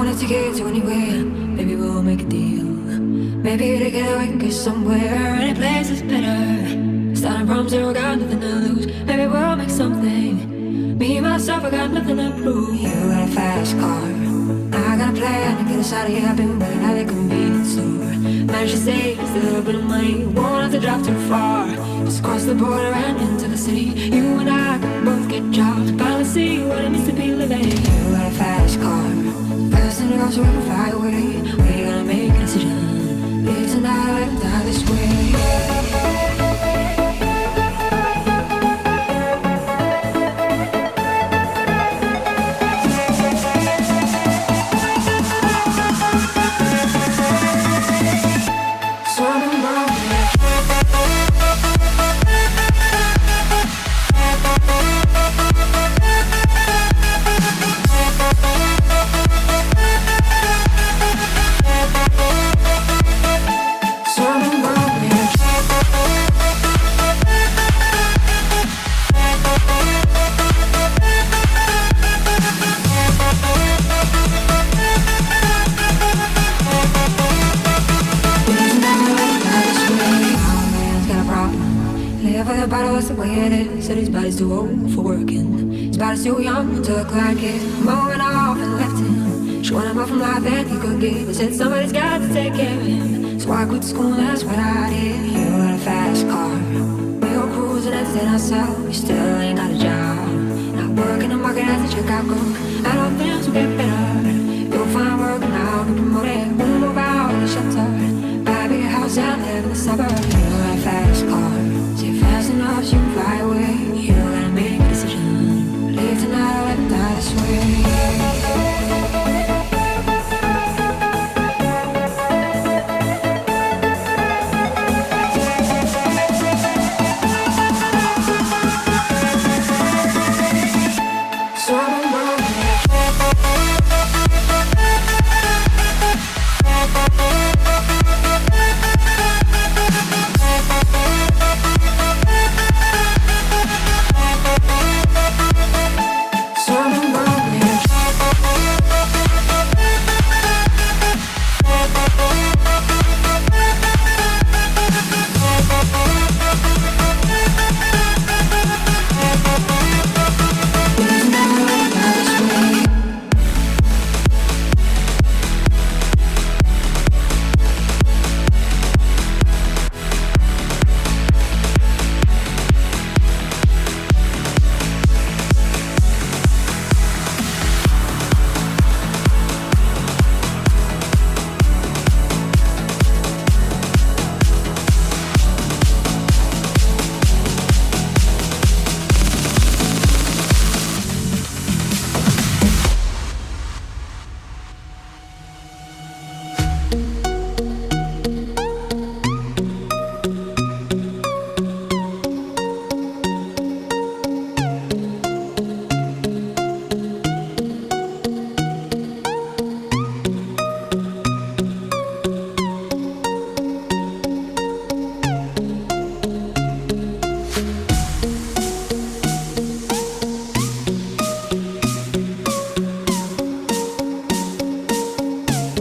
wanna take it to anywhere. Maybe we'll make a deal. Maybe together we can get somewhere. Any place is better. Starting from zero, got nothing to lose. Maybe we'll make something. Me, myself, I got nothing to prove. You got a fast car. I got a plan to get us out of here. I've been waiting at the convenience store. Managed to save a little bit of money. Won't have to drive too far. Just cross the border and into the city. You and I can both get jobs. See Fast enough so we can fly. We gotta make a decision. Live tonight, live die this way. tired. Said his body's too old for working. His body's too young to look like it. Mowing off and left him. She wanted more from life than he could give. Said somebody's got to take care of him. So I quit school, that's what I did. You got a fast car. We go cruising and entertain ourselves. You still ain't got a job. Not working the market as a checkout cook. I don't think will get better. You'll find work now, get promoted. We'll move out of the shelter. Buy a big house out there in the suburbs.